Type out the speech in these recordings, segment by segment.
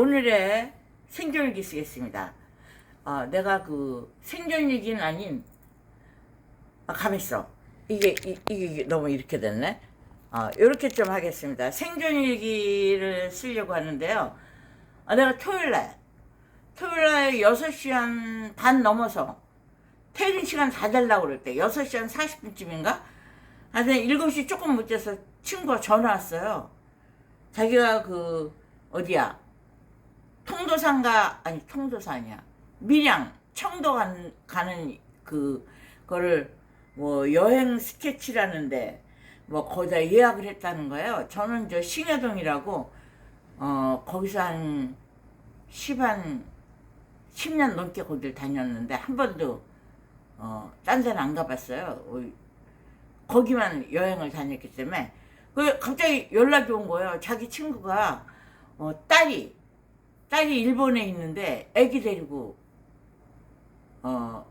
오늘의 생존일기 쓰겠습니다. 어, 내가 그 생존일기는 아닌 아, 가만있어. 이게, 이, 이게 너무 이렇게 됐네. 어, 이렇게 좀 하겠습니다. 생존일기를 쓰려고 하는데요. 아, 내가 토요일날, 토요일날 6시 한 반 넘어서 퇴근 시간 다 되려고 그럴 때 6시 한 40분쯤인가? 하여튼 7시 조금 못 돼서 친구가 전화 왔어요. 자기가 그, 어디야? 통도산가, 아니, 통도사 아니야. 밀양, 청도 간, 가는 그, 거를 뭐 여행 스케치라는데 뭐 거기다 예약을 했다는 거예요. 저는 저 싱여동이라고 어 거기서 한 10한 10년 넘게 거기를 다녔는데 한 번도 어딴 데는 안 가봤어요. 어, 거기만 여행을 다녔기 때문에 그 갑자기 연락이 온 거예요. 자기 친구가 어 딸이 딸이 일본에 있는데 아기 데리고 어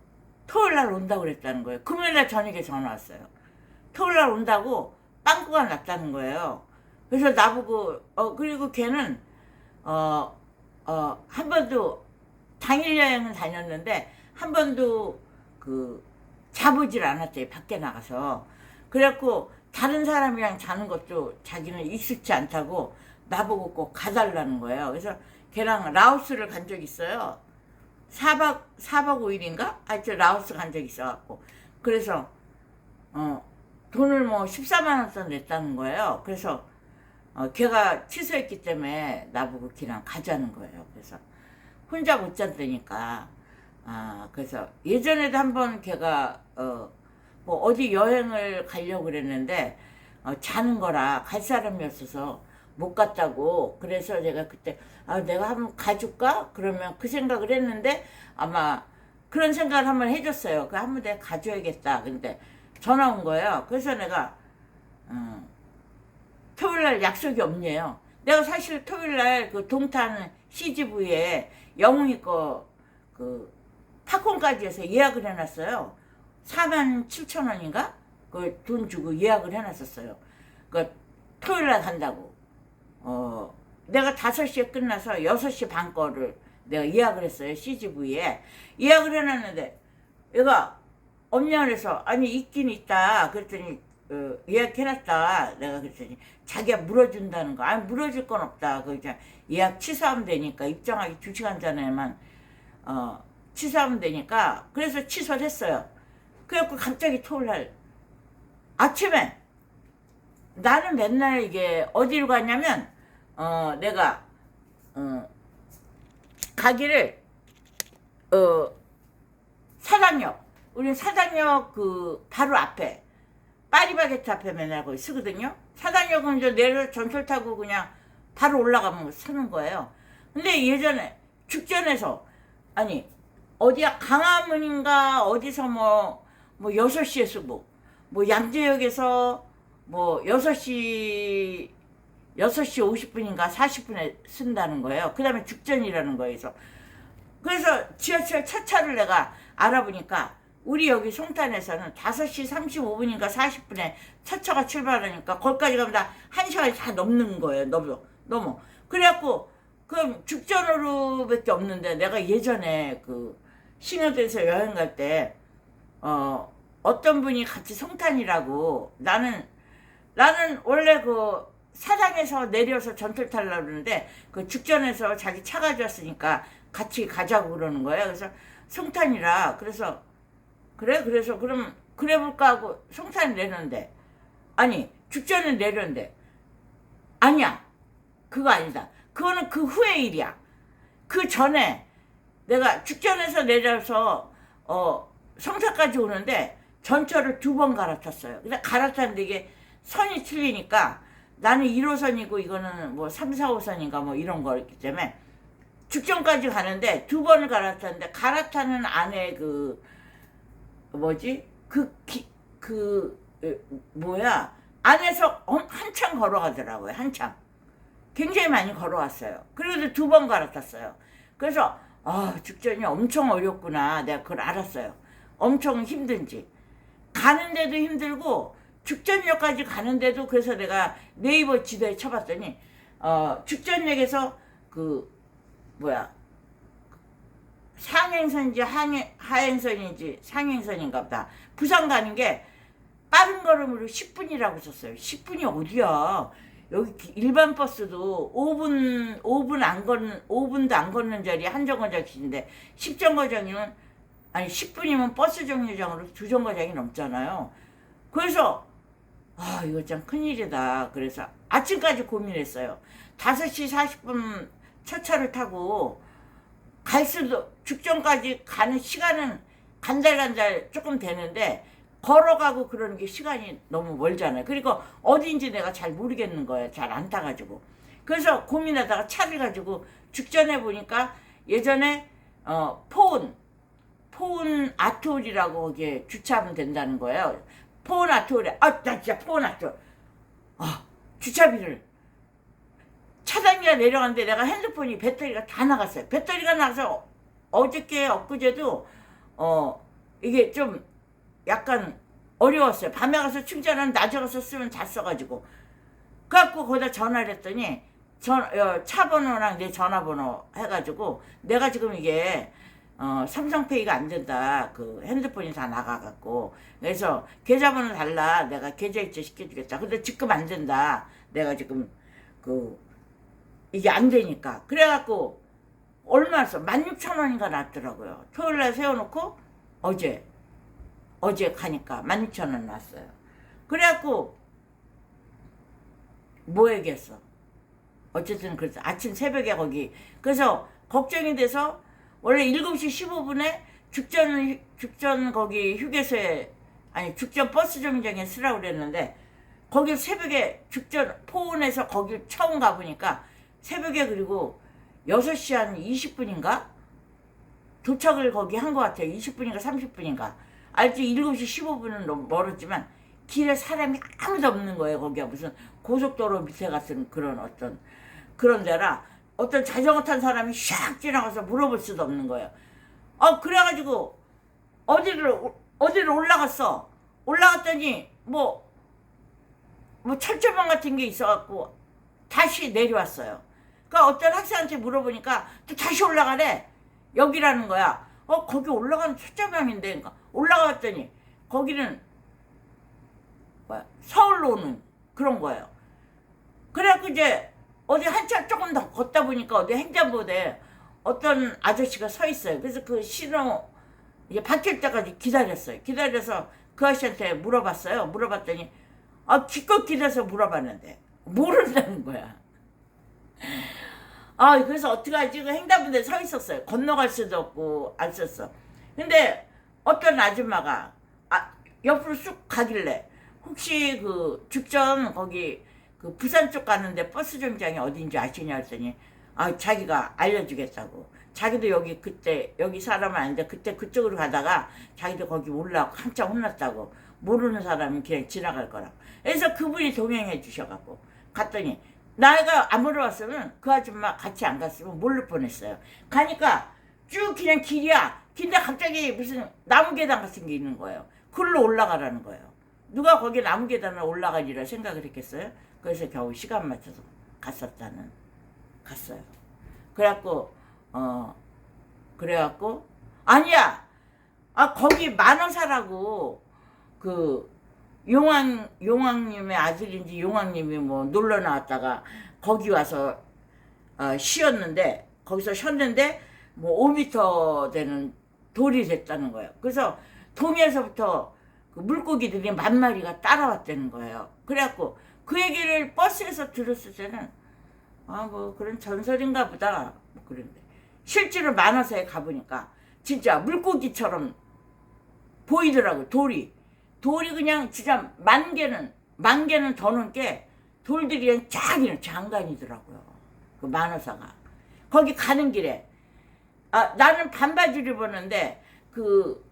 토요일 날 온다고 그랬다는 거예요. 금요일 날 저녁에 전화 왔어요. 토요일 날 온다고 빵꾸가 났다는 거예요. 그래서 나보고 어 그리고 걔는 어 어 한 번도 당일 여행은 다녔는데 한 번도 그 자보질 않았대요. 밖에 나가서. 그래갖고 다른 사람이랑 자는 것도 자기는 익숙치 않다고 나보고 꼭 가달라는 거예요. 그래서 걔랑 라오스를 간 적 있어요. 4박, 4박 5일인가? 하여튼 라오스 간 적 있어갖고. 그래서, 어, 돈을 뭐 14만원 써 냈다는 거예요. 그래서, 어, 걔가 취소했기 때문에 나보고 걔랑 가자는 거예요. 그래서, 혼자 못 잔다니까. 아, 그래서 예전에도 한번 걔가, 어, 뭐 어디 여행을 가려고 그랬는데, 어, 자는 거라 갈 사람이 없어서 못 갔다고. 그래서 제가 그때, 아, 내가 한번 가줄까? 그러면 그 생각을 했는데, 아마 그런 생각을 한번 해줬어요. 그 한번 내가 가줘야겠다. 근데 전화 온 거예요. 그래서 내가, 어, 토요일 날 약속이 없네요. 내가 사실 토요일 날 그 동탄 CGV에 영웅이 거, 그, 팝콘까지 해서 예약을 해놨어요. 4만 7천 원인가? 그 돈 주고 예약을 해놨었어요. 그 토요일 날 간다고. 어, 내가 5시에 끝나서 6시 반 거를 내가 예약을 했어요. CGV에. 예약을 해놨는데, 얘가 없냐 그래서, 아니, 있긴 있다. 그랬더니, 어, 예약해놨다. 내가 그랬더니, 자기가 물어준다는 거. 아니, 물어줄 건 없다. 그, 이제 예약 취소하면 되니까, 입장하기 2시간 전에만, 어, 취소하면 되니까, 그래서 취소를 했어요. 그래갖고 갑자기 토요일 날, 아침에, 나는 맨날 이게 어디로 가냐면 어 내가 어 가기를 어 사당역 우리 사당역 그 바로 앞에 파리바게트 앞에 거기 쓰거든요. 사당역은 이제 내려 전철 타고 그냥 바로 올라가면 서는 거예요. 근데 예전에 죽전에서 아니 어디야 강화문인가 어디서 뭐뭐 뭐 6시에 쓰고 뭐 양재역에서 뭐 6시 6시 50분인가 40분에 쓴다는 거예요. 그 다음에 죽전이라는 거에서. 그래서 지하철 차차를 내가 알아보니까 우리 여기 송탄에서는 5시 35분인가 40분에 차차가 출발하니까 거기까지 가면 다 1시간이 다 넘는 거예요. 넘어. 넘어. 그래갖고 그럼 죽전으로밖에 없는데 내가 예전에 그 신여대에서 여행 갈 때 어, 어떤 분이 같이 송탄이라고 나는 나는 원래 그 사당에서 내려서 전철 타려고 그러는데 그 죽전에서 자기 차 가져왔으니까 같이 가자고 그러는 거예요. 그래서 송탄이라 그래서 그래 그래서 그럼 그래 볼까 하고 송탄 내렸는데 아니 죽전에 내렸는데 아니야 그거 아니다. 그거는 그 후의 일이야. 그 전에 내가 죽전에서 내려서 어 성사까지 오는데 전철을 두 번 갈아탔어요. 근데 갈아탔는데 이게 선이 틀리니까 나는 1호선이고 이거는 뭐 3, 4호선인가 뭐 이런 거였기 때문에 죽전까지 가는데 두 번을 갈아탔는데 갈아타는 안에 그 뭐지? 그그 뭐야? 안에서 엄- 한참 걸어가더라고요 한참. 굉장히 많이 걸어왔어요. 그래도 두 번 갈아탔어요. 그래서 아 죽전이 엄청 어렵구나. 내가 그걸 알았어요. 엄청 힘든지. 가는데도 힘들고 죽전역까지 가는데도 그래서 내가 네이버 지도에 쳐봤더니 어, 죽전역에서 그 뭐야 상행선인지 하행, 하행선인지 상행선인가 보다. 부산 가는 게 빠른 걸음으로 10분이라고 썼어요. 10분이 어디야? 여기 기- 일반 버스도 5분 5분 안 걷는 5분도 안 걷는 자리 한 정거장인데 10정거장이면 아니 10분이면 버스 정류장으로 두 정거장이 넘잖아요. 그래서 아 이거 참 큰일이다. 그래서 아침까지 고민했어요. 5시 40분 첫 차를 타고 갈 수도 죽전까지 가는 시간은 간달간달 조금 되는데 걸어가고 그러는 게 시간이 너무 멀잖아요. 그리고 어딘지 내가 잘 모르겠는 거예요. 잘 안 타가지고. 그래서 고민하다가 차를 가지고 죽전해 보니까 예전에 어 포운 포운 아트홀이라고 거기에 주차하면 된다는 거예요. 포운 아트홀에 아나 진짜 아트홀 아 주차비를 차단기가 내려갔는데 내가 핸드폰이 배터리가 다 나갔어요. 배터리가 나가서 어저께 엊그제도 어 이게 좀 약간 어려웠어요. 밤에 가서 충전은 낮에 가서 쓰면 잘 써가지고 그래갖고 거기다 전화를 했더니 전, 어, 차 번호랑 내 전화번호 해가지고 내가 지금 이게 어, 삼성페이가 안 된다. 그 핸드폰이 다 나가갖고 그래서 계좌번호 달라. 내가 계좌 이체 시켜주겠다. 근데 지금 안 된다. 내가 지금 그 이게 안 되니까 그래갖고 얼마 써? 16,000원인가 났더라고요. 토요일 날 세워놓고 어제 어제 가니까 16,000원 났어요. 그래갖고 뭐 얘기했어? 어쨌든 그래서 아침 새벽에 거기 그래서 걱정이 돼서 원래 7시 15분에 죽전 죽전 거기 휴게소에 아니 죽전 버스 정류장에 쓰라고 그랬는데 거길 새벽에 죽전 포원에서 거길 처음 가보니까 새벽에 그리고 6시 한 20분인가 도착을 거기 한 것 같아요. 20분인가 30분인가. 알지 7시 15분은 너무 멀었지만 길에 사람이 아무도 없는 거예요. 거기가 무슨 고속도로 밑에 같은 그런 어떤 그런 데라 어떤 자전거 탄 사람이 샥 지나가서 물어볼 수도 없는 거예요. 어 그래가지고 어디를 오- 어디를 올라갔어. 올라갔더니 뭐 뭐 철조망 같은 게 있어갖고 다시 내려왔어요. 그러니까 어떤 학생한테 물어보니까 또 다시 올라가래. 여기라는 거야. 어 거기 올라가는 철조망인데 그러니까 올라갔더니 거기는 뭐야 서울로 오는 그런 거예요. 그래갖고 이제 어디 한참 조금 더 걷다 보니까 어디 횡단보도에 어떤 아저씨가 서 있어요. 그래서 그 신호 이제 바뀔 때까지 기다렸어요. 기다려서 그 아저씨한테 물어봤어요. 물어봤더니 아 기껏 기다려서 물어봤는데 모른다는 거야. 아 그래서 어떡하지? 그 횡단보도에 서 있었어요. 건너갈 수도 없고 안 썼어. 근데 어떤 아줌마가 아 옆으로 쑥 가길래 혹시 그 죽전 거기 그 부산 쪽 가는데 버스 정장이 어딘지 아시냐 했더니 아 자기가 알려주겠다고. 자기도 여기 그때 여기 사람은 아닌데 그때 그쪽으로 가다가 자기도 거기 올라 한참 혼났다고. 모르는 사람은 그냥 지나갈 거라고. 그래서 그분이 동행해 주셔갖고 갔더니 나이가 안 물어봤으면 그 아줌마 같이 안 갔으면 모를 뻔했어요. 가니까 쭉 그냥 길이야. 근데 갑자기 무슨 나무 계단 같은 게 있는 거예요. 글로 올라가라는 거예요. 누가 거기 나무 계단을 올라가리라 생각을 했겠어요? 그래서 겨우 시간 맞춰서 갔었다는 갔어요. 그래갖고 어 그래갖고 아니야 아 거기 만원사라고 그 용왕 용왕님의 아들인지 용왕님이 뭐 놀러 나왔다가 거기 와서 어, 쉬었는데 거기서 쉬었는데 뭐 5미터 되는 돌이 됐다는 거예요. 그래서 동해에서부터 그 물고기들이 만 마리가 따라왔다는 거예요. 그래갖고 그 얘기를 버스에서 들었을 때는 아 뭐 그런 전설인가 보다. 뭐 그런데. 실제로 만화사에 가보니까 진짜 물고기처럼 보이더라고 돌이. 돌이 그냥 진짜 만 개는 만 개는 더 넘게 돌들이 그냥 쫙 이런 장관이더라고요 그 만화사가. 거기 가는 길에. 아 나는 반바지를 입었는데 그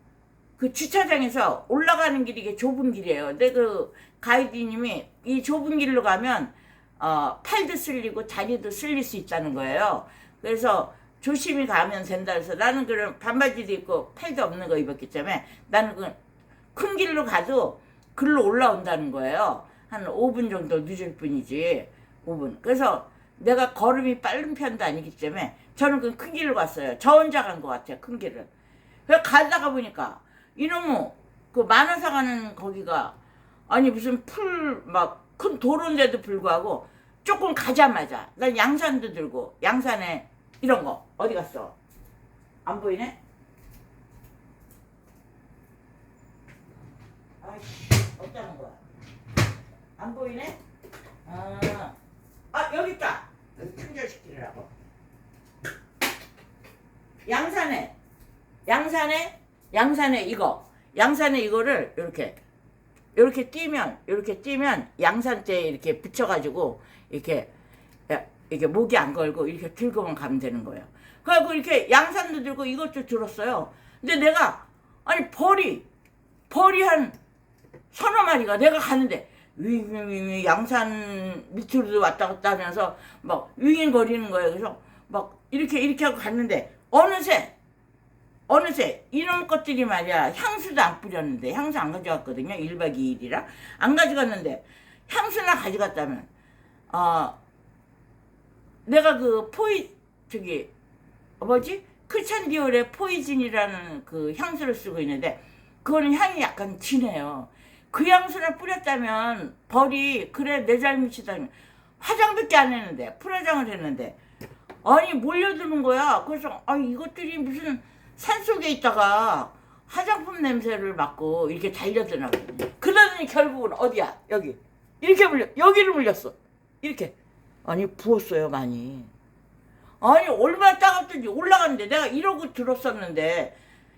그 주차장에서 올라가는 길이 이게 좁은 길이에요. 근데 그 가이드님이 이 좁은 길로 가면 어, 팔도 쓸리고 다리도 쓸릴 수 있다는 거예요. 그래서 조심히 가면 된다 해서 나는 그런 반바지도 입고 팔도 없는 거 입었기 때문에 나는 그 큰 길로 가도 글로 올라온다는 거예요. 한 5분 정도 늦을 뿐이지. 5분. 그래서 내가 걸음이 빠른 편도 아니기 때문에 저는 그 큰 길을 갔어요. 저 혼자 간 것 같아요. 큰 길을. 그래서 가다가 보니까 이놈의 그 만화사 가는 거기가 아니 무슨 풀 막 큰 도로인데도 불구하고 조금 가자마자 난 양산도 들고 양산에 이런 거 어디 갔어? 안 보이네? 아이씨 어쩌는 거야? 안 보이네? 아, 아 여기 있다. 충전시키려고. 양산에 양산에 양산에 이거 양산에 이거를 이렇게 이렇게 띄면 이렇게 띄면 양산대에 이렇게 붙여가지고 이렇게 야, 이렇게 목이 안 걸고 이렇게 들고만 가면 되는 거예요. 그래갖고 이렇게 양산도 들고 이것도 들었어요. 근데 내가 아니 벌이 벌이 한 서너 마리가 내가 가는데 윙윙윙 양산 밑으로도 왔다 갔다 하면서 막 윙윙거리는 거예요. 그래서 막 이렇게 이렇게 하고 갔는데 어느새 어느새 이런 것들이 말이야 향수도 안 뿌렸는데 향수 안 가져갔거든요 1박 2일이라. 안 가져갔는데 향수나 가져갔다면 어 내가 그 포이 저기 뭐지? 크찬 디올의 포이즌이라는 그 향수를 쓰고 있는데 그거는 향이 약간 진해요. 그 향수를 뿌렸다면 벌이 그래 내 잘못이다. 화장밖에 안 했는데 풀화장을 했는데 아니 몰려드는 거야. 그래서 아 이것들이 무슨 산 속에 있다가 화장품 냄새를 맡고 이렇게 달려드나 보네. 그러더니 결국은 어디야? 여기 이렇게 물려 여기를 물렸어. 이렇게 아니 부었어요 많이. 아니 얼마나 따갑든지 올라갔는데 내가 이러고 들었었는데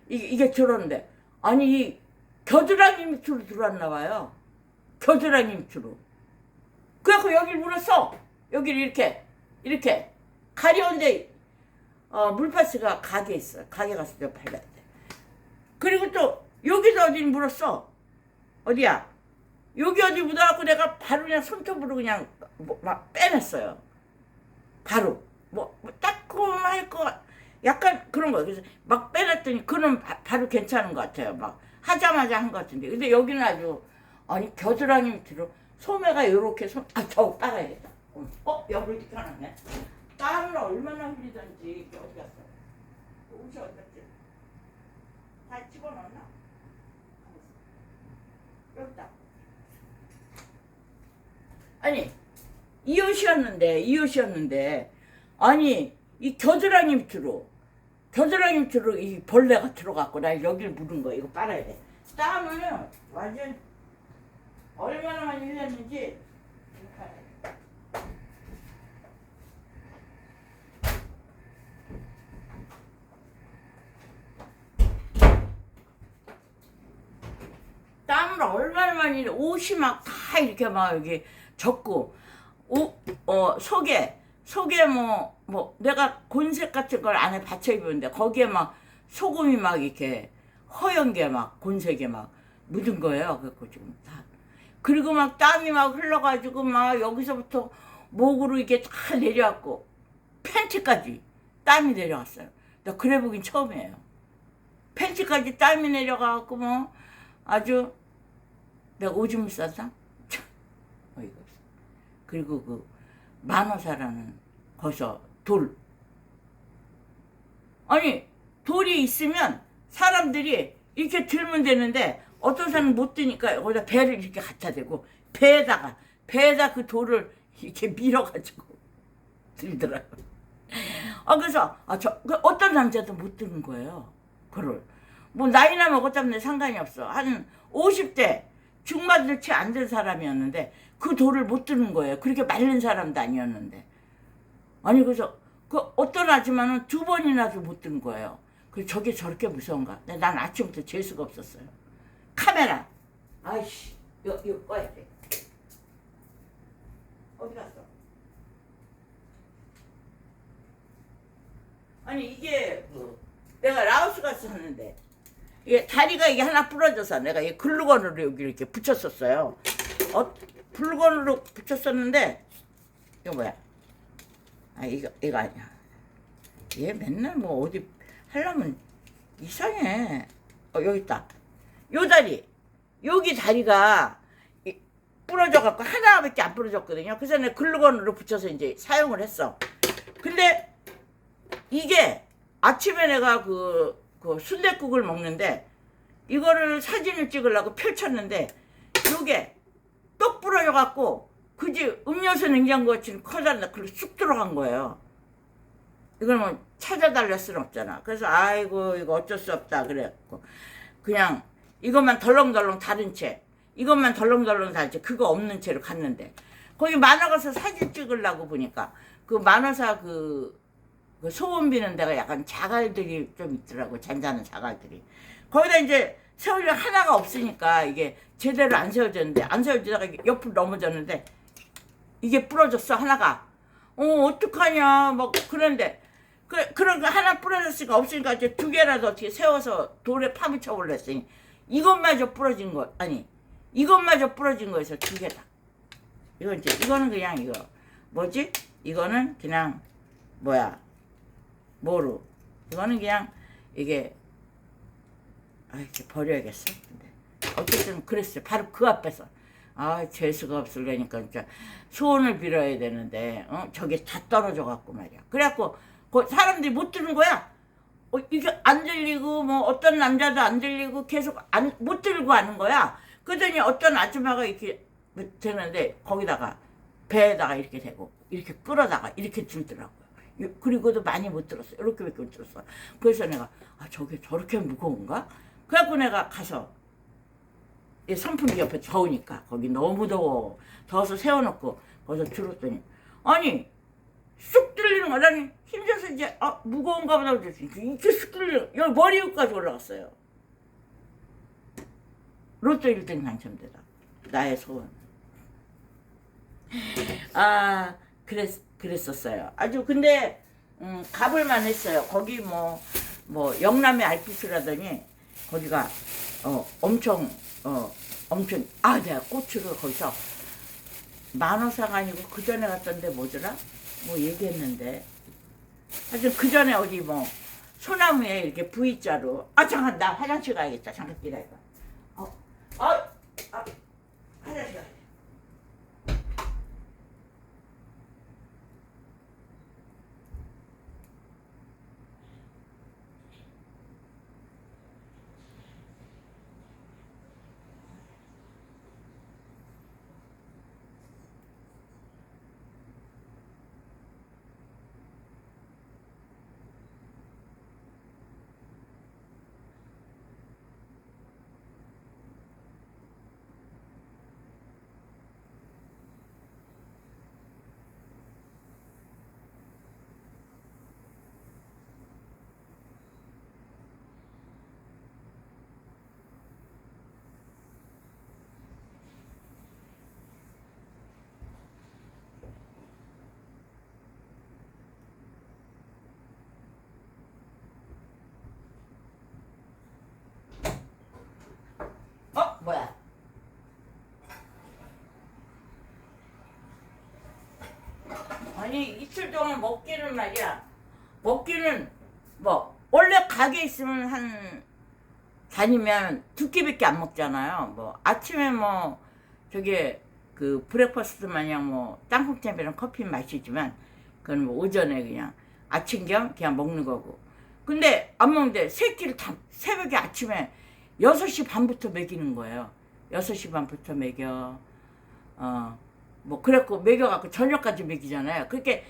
이게, 이게 들었는데 아니 이 겨드랑이 밑으로 들어왔나 봐요. 겨드랑이 밑으로. 그래갖고 여기를 물었어. 여기를 이렇게 이렇게 가려운데 어, 물파스가 가게 있어. 가게 가서 내가 발랐대. 그리고 또 여기서 어디 물었어. 어디야? 여기 어디 묻어갖고 내가 바로 그냥 손톱으로 그냥 뭐, 막 빼냈어요. 바로 뭐, 뭐 따끔할 거 약간 그런 거 그래서 막 빼냈더니 그는 바, 바로 괜찮은 것 같아요. 막 하자마자 한 것 같은데 근데 여기는 아주 아니 겨드랑이 밑으로 소매가 요렇게 손 아저 따가야겠다. 어 여기 이렇게 하네. 땀을 얼마나 흘리던지 이게 어디 갔어? 옷이 어디 갔지? 다 집어넣나? 여기 있다. 아니 이 옷이었는데 이 옷이었는데 아니 이 겨드랑이 밑으로 겨드랑이 밑으로 이 벌레가 들어갔고 나 여기를 물은 거야 이거 빨아야 돼 땀을 완전 얼마나 많이 흘렸는지 이렇게 해야 돼. 땀을 얼마나 많이. 옷이 막 다 이렇게 막 여기 젖고 옷, 어, 속에 속에 뭐, 뭐, 내가 곤색 같은 걸 안에 받쳐 입었는데, 거기에 막, 소금이 막 이렇게, 허연 게 막, 곤색에 막, 묻은 거예요. 그래갖고 지금 다. 그리고 막 땀이 막 흘러가지고, 막 여기서부터 목으로 이게 다 내려왔고, 팬티까지 땀이 내려왔어요. 나 그래 보긴 처음이에요. 팬티까지 땀이 내려가갖고, 뭐, 아주, 내가 오줌을? 참, 어이가 없어. 그리고 그, 만화사라는 거기서 돌. 아니 돌이 있으면 사람들이 이렇게 들면 되는데 어떤 사람은 못 드니까 거기다 배를 이렇게 갖다 대고 배에다가 배에다 그 돌을 이렇게 밀어가지고 들더라고. 아 그래서 아저 그 어떤 남자도 못 드는 거예요. 그걸 뭐 나이나 먹었다면 상관이 없어. 한 50대 중반도 채안 된 사람이었는데 그 돌을 못 드는 거예요. 그렇게 말른 사람도 아니었는데. 아니 그래서 그 어떤 아줌마는 두 번이나도 못 든 거예요. 그 저게 저렇게 무서운가? 난 아침부터 재 수가 없었어요. 카메라. 아이씨, 이거 이거 꺼야 돼. 어디 갔어? 아니 이게 그 내가 라오스 갔었는데 이게 다리가 이게 하나 부러져서 내가 이 글루건으로 여기 이렇게 붙였었어요. 어, 글루건으로 붙였었는데 이거 뭐야? 아 이거 이거 아니야. 얘 맨날 뭐 어디 하려면 이상해. 어 여기 있다. 요 다리 여기 다리가 이- 부러져 갖고 하나밖에 안 부러졌거든요. 그래서 내가 글루건으로 붙여서 이제 사용을 했어. 근데 이게 아침에 내가 그, 그 순댓국을 먹는데 이거를 사진을 찍으려고 펼쳤는데 요게 똑 부러져 갖고 그지 음료수 냉장고가 지금 커다란 글로 쑥 들어간 거예요. 이걸 뭐 찾아달랄 수는 없잖아. 그래서 아이고 이거 어쩔 수 없다 그래갖고 그냥 이것만 덜렁덜렁 다른 채 이것만 덜렁덜렁 다른 채 그거 없는 채로 갔는데 거기 만화 가서 사진 찍으려고 보니까 그 만화사 그, 그 소원 비는 데가 약간 자갈들이 좀 있더라고 잔잔한 자갈들이. 거기다 이제 세우려 하나가 없으니까 이게 제대로 안 세워졌는데 안 세워지다가 옆으로 넘어졌는데 이게 부러졌어 하나가. 어 어떡하냐 막 그런데. 그 그런 거 하나 부러졌으니까 없으니까 이제 두 개라도 어떻게 세워서 돌에 파묻혀 올렸으니 이것마저 부러진 거 아니 이것마저 부러진 거에서 두 개다. 이건 이제 이거는 그냥 이거. 뭐지? 이거는 그냥 뭐야 뭐로? 이거는 그냥 이게 아 이렇게 버려야겠어? 근데 어쨌든 그랬어요. 바로 그 앞에서. 아 재수가 없으려니까 진짜 소원을 빌어야 되는데 어? 저게 다 떨어져 갖고 말이야. 그래갖고 그 사람들이 못 들은 거야. 어, 이게 안 들리고 뭐 어떤 남자도 안 들리고 계속 안 못 들고 하는 거야. 그러더니 어떤 아줌마가 이렇게 되는데 거기다가 배에다가 이렇게 대고 이렇게 끌어다가 이렇게 들더라고요 요- 그리고도 많이 못 들었어 이렇게밖에 못 들었어 그래서 내가 아 저게 저렇게 무거운가? 그래갖고 내가 가서 이 선풍기 옆에 더우니까 거기 너무 더워. 더워서 세워놓고 거기서 들었더니 아니 쑥 거야. 나는 힘줘서 이제 아 무거운가 보다 그랬지 이렇게 쑥 뚫리는 여기 머리 위까지 올라갔어요. 로또 1등 당첨되다. 나의 소원. 아 그랬 그랬었어요. 아주 근데 음, 가볼만 했어요. 거기 뭐 뭐 영남의 알프스라더니 거기가 어 엄청 어 엄청 아 내가 고추를 거기서 만호상 아니고 그 전에 갔던데 뭐더라? 뭐 얘기했는데. 하여튼 그 전에 어디 뭐 소나무에 이렇게 V자로 아 잠깐 나 화장실 가야겠다. 잠깐 기다려 어, 어, 아, 화장실 가야 돼어 뭐야 아니 이틀 동안 먹기는 말이야. 먹기는 뭐 원래 가게 있으면 한 다니면 두 끼밖에 안 먹잖아요. 뭐 아침에 뭐 저기 그 브렉퍼스트 마냥 뭐 땅콩잼이랑 커피 마시지만 그건 뭐 오전에 그냥 아침 겸 그냥 먹는 거고. 근데 안 먹는데 새끼를 다 새벽에 아침에 6시 반부터 먹이는 거예요. 6시 반부터 먹여. 어 뭐 그랬고 먹여갖고 저녁까지 먹이잖아요. 그렇게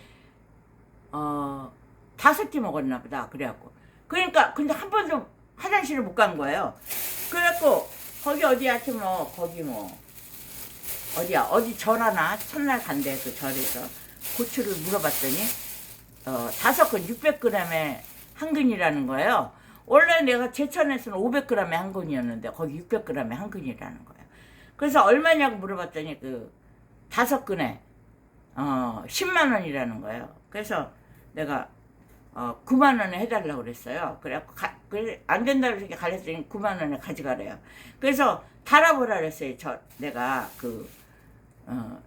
어 다섯 끼 먹었나 보다. 그래갖고. 그러니까 근데 한 번도 화장실을 못 간 거예요. 그래갖고 거기 어디야? 지금 뭐 거기 뭐 어디야? 어디 절 하나 첫날 간대 그 절에서 고추를 물어봤더니 어 다섯 근 600g에 한 근이라는 거예요. 원래 내가 제천에서는 500g에 한 근이었는데 거기 600g에 한 근이라는 거예요. 그래서 얼마냐고 물어봤더니 그 다섯 근에 어 10만 원이라는 거예요. 그래서 내가 어 9만 원에 해달라고 그랬어요. 그래갖고 가, 그래, 안 된다고 이렇게 가르쳤더니 9만 원에 가져가래요. 그래서 달아보라 그랬어요. 저 내가 그 어,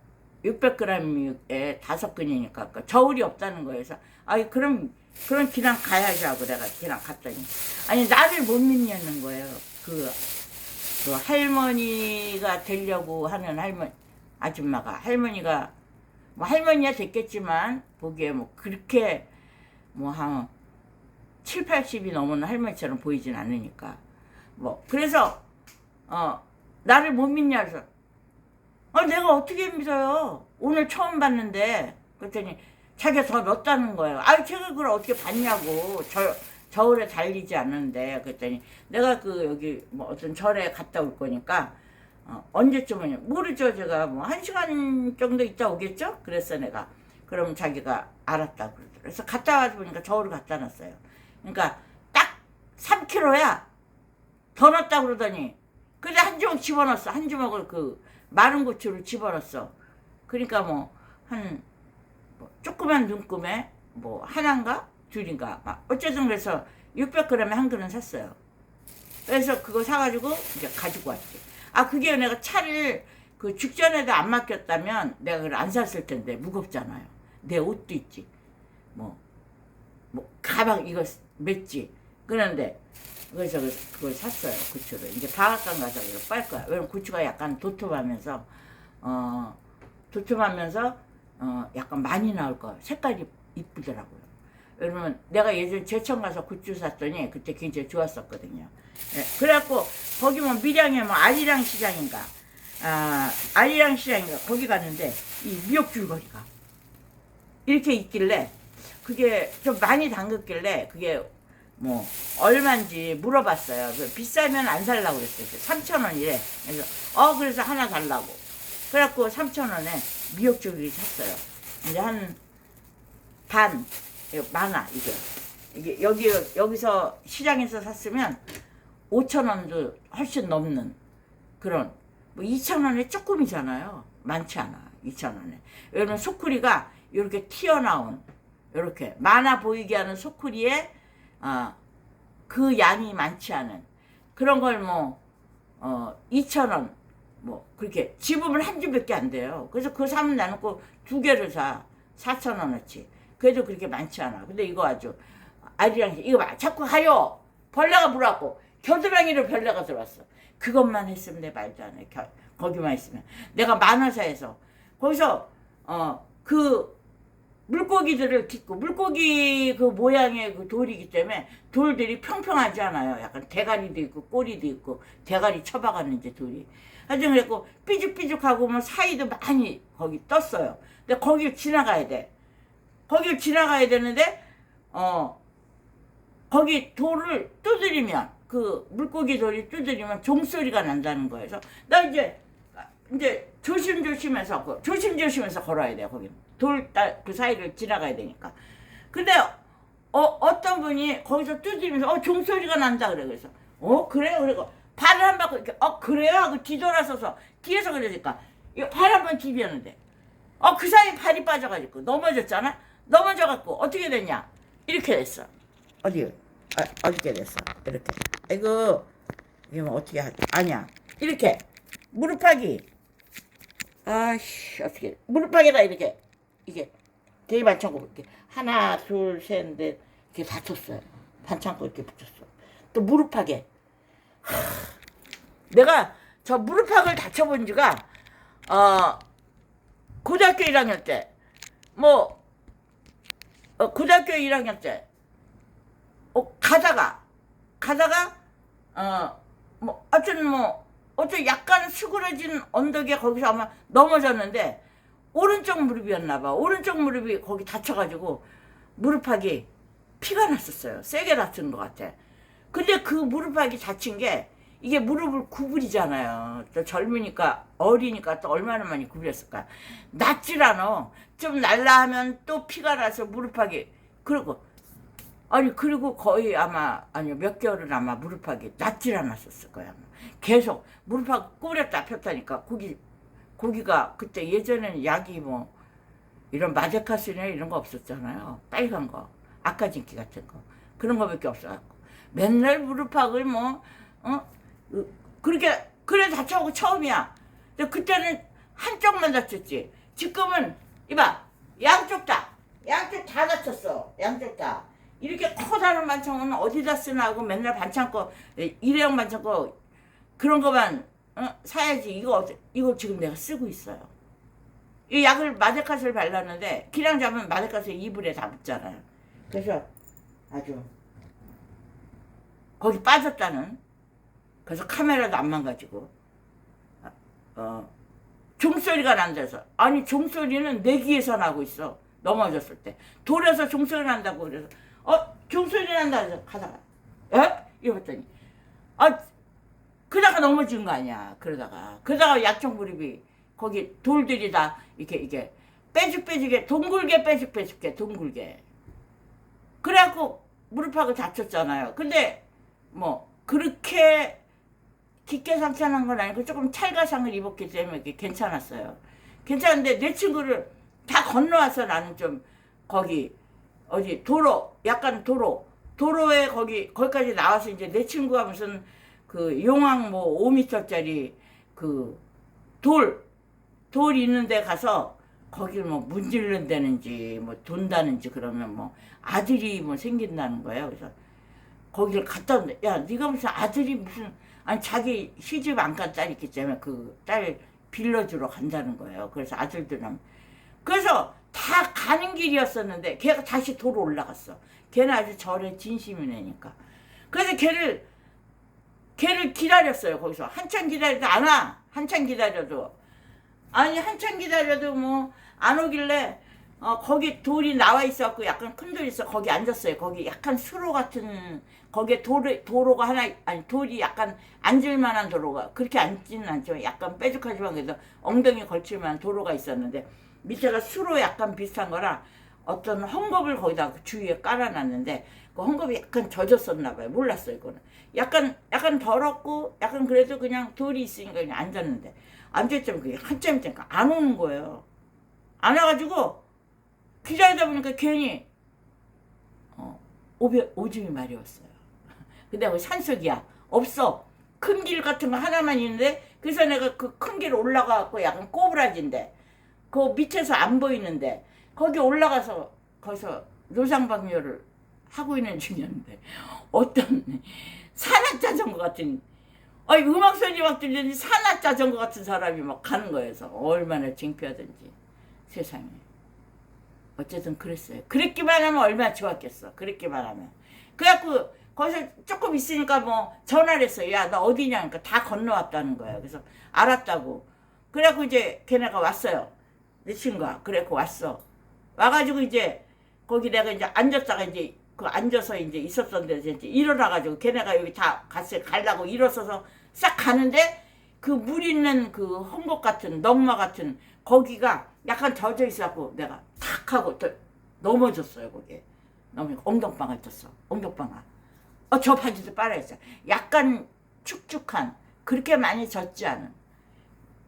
600g에 다섯 근이니까 그 저울이 없다는 거여서 아이 그럼 그럼 그냥 가야지 하고 내가 그냥 갔더니 아니 나를 못 믿냐는 거예요. 그, 그 할머니가 되려고 하는 할머니 아줌마가 할머니가 뭐 할머니야 됐겠지만 보기에 뭐 그렇게 뭐한 7, 80이 넘은 할머니처럼 보이진 않으니까. 뭐 그래서 어 나를 못 믿냐 그래서 아 내가 어떻게 믿어요? 오늘 처음 봤는데. 그랬더니 자기가 더 넣었다는 거예요. 아 제가 그걸 어떻게 봤냐고. 저 저울에 달리지 않는데. 그랬더니 내가 그 여기 뭐 어떤 절에 갔다 올 거니까 어, 언제쯤 오냐 모르죠. 제가 뭐 한 시간 정도 있다 오겠죠? 그랬어 내가. 그럼 자기가 알았다 그러더라고요. 그래서 갔다 와서 보니까 저울을 갖다 놨어요. 그러니까 딱 3kg야. 더 넣었다 그러더니. 근데 한 주먹 집어넣었어. 한 주먹을 그 마른 고추를 집어넣었어. 그러니까 뭐한 뭐 조그만 눈금에 뭐 하나인가? 둘인가? 막 어쨌든 그래서 600g에 한 그릇 샀어요. 그래서 그거 사가지고 이제 가지고 왔지 아 그게 내가 차를 그 직전에도 안 맡겼다면 내가 그걸 안 샀을 텐데. 무겁잖아요. 내 옷도 있지. 뭐, 뭐 가방 이거 맸지. 그런데 그래서 그- 그걸 샀어요 고추를. 이제 방앗간 가서 이거 빨 거야. 왜냐면 고추가 약간 도톰하면서 어 도톰하면서 어 약간 많이 나올 거야 색깔이 이쁘더라고요 왜냐면 내가 예전에 제천 가서 고추 샀더니 그때 굉장히 좋았었거든요 예, 그래갖고 거기 뭐 밀양에 뭐 아리랑 시장인가 아 아리랑 시장인가 거기 갔는데 이 미역 줄 거리가 이렇게 있길래 그게 좀 많이 담겼길래 그게 뭐 얼마인지 물어봤어요. 그 비싸면 안 살라고 그랬어요. 3천 원이래. 그래서 어 그래서 하나 달라고. 그래갖고 3천 원에 미역줄기 샀어요. 이제 한 반 많아 이게 이게 여기 여기서 시장에서 샀으면 5천 원도 훨씬 넘는 그런 뭐 2천 원에 조금이잖아요. 많지 않아 2천 원에. 왜냐면 소쿠리가 이렇게 튀어나온 이렇게 많아 보이게 하는 소쿠리에 어, 그 양이 많지 않은 그런 걸뭐 어, 2천 원, 뭐 그렇게 지불을 한 주밖에 안 돼요. 그래서 그거 사면 나는 꼭두 개를 사 4천 원어치. 그래도 그렇게 많지 않아. 근데 이거 아주 아리랑 이거 봐, 자꾸 가요. 벌레가 물어왔고 겨드랑이로 벌레가 들어왔어. 그것만 했으면 내 말도 안 해. 겨- 거기만 있으면 내가 만화사에서 거기서 어 그 물고기들을 딛고 물고기 그 모양의 그 돌이기 때문에 돌들이 평평하지 않아요. 약간 대가리도 있고 꼬리도 있고 대가리 쳐박았는 이제 돌이. 하여튼 그랬고 삐죽삐죽하고 뭐 사이도 많이 거기 떴어요. 근데 거길 지나가야 돼. 거길 지나가야 되는데 어 거기 돌을 두드리면 그 물고기 돌이 두드리면 종소리가 난다는 거예요. 그래서 나 이제 이제 조심조심해서 그- 조심조심해서 걸어야 돼요. 거기 돌그 사이를 지나가야 되니까. 근데 어 어떤 분이 거기서 두드리면서 어 종소리가 난다 그래 그래서 어 그래요 그리고 발을 한 바퀴 이렇게 어 그래요 하고 뒤돌아서서 뒤에서 그러니까 발 한 번 디비었는데 어 그 사이 발이 빠져가지고 넘어졌잖아 넘어져갖고 어떻게 됐냐? 이렇게 됐어. 어디 아, 어떻게 됐어. 이렇게. 아이고 이게 뭐 어떻게 하 아니야. 이렇게. 무릎하기 아씨 어떻게. 무릎하기가 이렇게. 이게. 대리 반창고 이렇게. 하나 둘 셋 넷. 이렇게 다쳤어요 반창고 이렇게 붙였어. 또 하, 내가 저 무릎팍을 다쳐본 지가 어 고등학교 1학년 때 뭐 어, 고등학교 1학년 때 어, 가다가 가다가 어뭐 어쨌든 뭐 어떤 약간 수그러진 언덕에 거기서 아마 넘어졌는데 오른쪽 무릎이었나 봐. 오른쪽 무릎이 거기 다쳐가지고 무릎팍이 피가 났었어요. 세게 다친 것 같아. 근데 그 무릎팍이 다친 게 이게 무릎을 구부리잖아요. 또 젊으니까 어리니까 또 얼마나 많이 구부렸을까. 낫질 않아. 좀 날라 하면 또 피가 나서 무릎팍이 그리고 아니 그리고 거의 아마 아니요 몇 개월은 아마 무릎팍이 낫질 않았었을 거야. 계속 무릎팍 꾸렸다 폈다니까 고기 고기가 그때 예전에는 약이 뭐 이런 마데카스나 이런 거 없었잖아요. 빨간 거, 아까진기 같은 거 그런 거밖에 없어갖고 맨날 무릎팍을 뭐 어? 으, 그렇게 그래 다쳐오고 처음이야. 근데 그때는 한쪽만 다쳤지. 지금은 이봐 양쪽 다 양쪽 다 다쳤어. 양쪽 다. 이렇게 커다란 반창고는 어디다 쓰나 하고 맨날 반창고 에, 일회용 반창고 그런 거만 어? 사야지 이거? 이거 지금 내가 쓰고 있어요. 이 약을 마데카스를 발랐는데 기량 잡으면 마데카스 이불에 다 붙잖아요. 그래서 아주 거기 빠졌다는 그래서 카메라도 안 망가지고. 어 종소리가 난다서. 아니 종소리는 내 귀에서 나고 있어. 넘어졌을 때. 돌에서 종소리 난다고 그래서. 어 종소리 난다 해서 가다가. 에? 이랬더니. 아 그러다가 넘어진 거 아니야 그러다가. 그러다가 약청불입이 거기 돌들이 다 이렇게 이게 빼죽빼죽게 동굴게 빼죽빼죽게 동굴게 그래갖고 무릎하고 다쳤잖아요. 근데 뭐 그렇게 깊게 상처난 건 아니고 조금 찰가상을 입었기 때문에 괜찮았어요. 괜찮은데 내 친구를 다 건너와서 나는 좀 거기 어디 도로 약간 도로 도로에 거기 거기까지 나와서 이제 내 친구가 무슨 그 용왕 뭐 5m짜리 그 돌 돌 있는데 가서 거길 뭐 문질른다는지 뭐 돈다는지 그러면 뭐 아들이 뭐 생긴다는 거예요. 그래서 거기를 갔다 온다. 야, 네가 무슨 아들이 무슨 아니 자기 시집 안 간딸 있기 때문에 그 딸 빌려주러 간다는 거예요. 그래서 아들들은 그래서 다 가는 길이었었는데 걔가 다시 도로 올라갔어. 걔는 아주 절에 진심이네니까. 그래서 걔를 걔를 기다렸어요. 거기서 한참 기다려도 안 와. 한참 기다려도 아니 한참 기다려도 뭐 안 오길래 어 거기 돌이 나와 있어갖고 약간 큰 돌이 있어 거기 앉았어요. 거기 약간 수로 같은 거기에 도로 도로가 하나 아니 돌이 약간 앉을만한 도로가 그렇게 앉지는 않지만 약간 빼죽하지만 그래서 엉덩이 걸칠만한 도로가 있었는데 밑에가 수로 약간 비슷한 거라 어떤 헝겊을 거기다 그 주위에 깔아놨는데 그 헝겊이 약간 젖었었나 봐요. 몰랐어요 이거는. 약간 약간 더럽고 약간 그래도 그냥 돌이 있으니까 그냥 앉았는데 앉았지만 그게 한참 있으니까 안 오는 거예요. 안 와가지고 기다리다 보니까 괜히 어, 오비, 오줌이 마려웠어요. 근데 그 산속이야. 없어. 큰 길 같은 거 하나만 있는데 그래서 내가 그 큰 길 올라가고 약간 꼬부라진데 그 밑에서 안 보이는데 거기 올라가서 거기서 노상방뇨를 하고 있는 중이었는데 어떤 산악 자전거 같은 아니 음악 소리 막 들리니 산악 자전거 같은 사람이 막 가는 거여서 얼마나 창피하든지 세상에 어쨌든 그랬어요. 그랬기만 하면 얼마나 좋았겠어. 그랬기만 하면. 그래갖고 거기서 조금 있으니까 뭐 전화를 했어요. 야, 너 어디냐? 그러니까 다 건너왔다는 거예요. 그래서 알았다고. 그래갖고 이제 걔네가 왔어요. 내 친구가. 그래갖고 왔어. 와가지고 이제 거기 내가 이제 앉았다가 이제 그 앉아서 이제 있었던데 이제 일어나가지고 걔네가 여기 다 갔어요. 가려고 일어서서 싹 가는데 그 물 있는 그 헝겊 같은 넝마 같은 거기가 약간 젖어 있어갖고 내가 탁 하고 또 넘어졌어요 거기에 너무 엉덩방아 떴어 엉덩방아 어 저 바지도 빨아했어 약간 축축한 그렇게 많이 젖지 않은.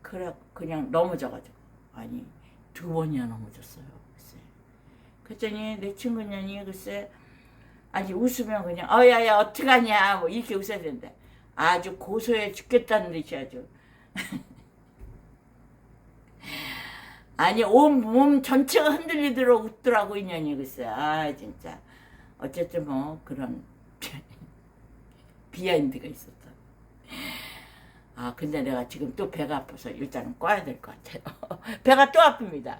그래 그냥 넘어져가지고 아니 두 번이나 넘어졌어요 글쎄. 그랬더니 내 친구 년이 글쎄 아니 웃으면 그냥 어 야 야 어떡하냐 뭐 이렇게 웃어야 되는데. 아주 고소해 죽겠다는 듯이 아주. 아니 온몸 전체가 흔들리도록 웃더라고 인연이 글쎄. 아 진짜. 어쨌든 뭐 그런 비하인드가 있었다. 아 근데 내가 지금 또 배가 아파서 일단은 꺼야 될 것 같아요. 배가 또 아픕니다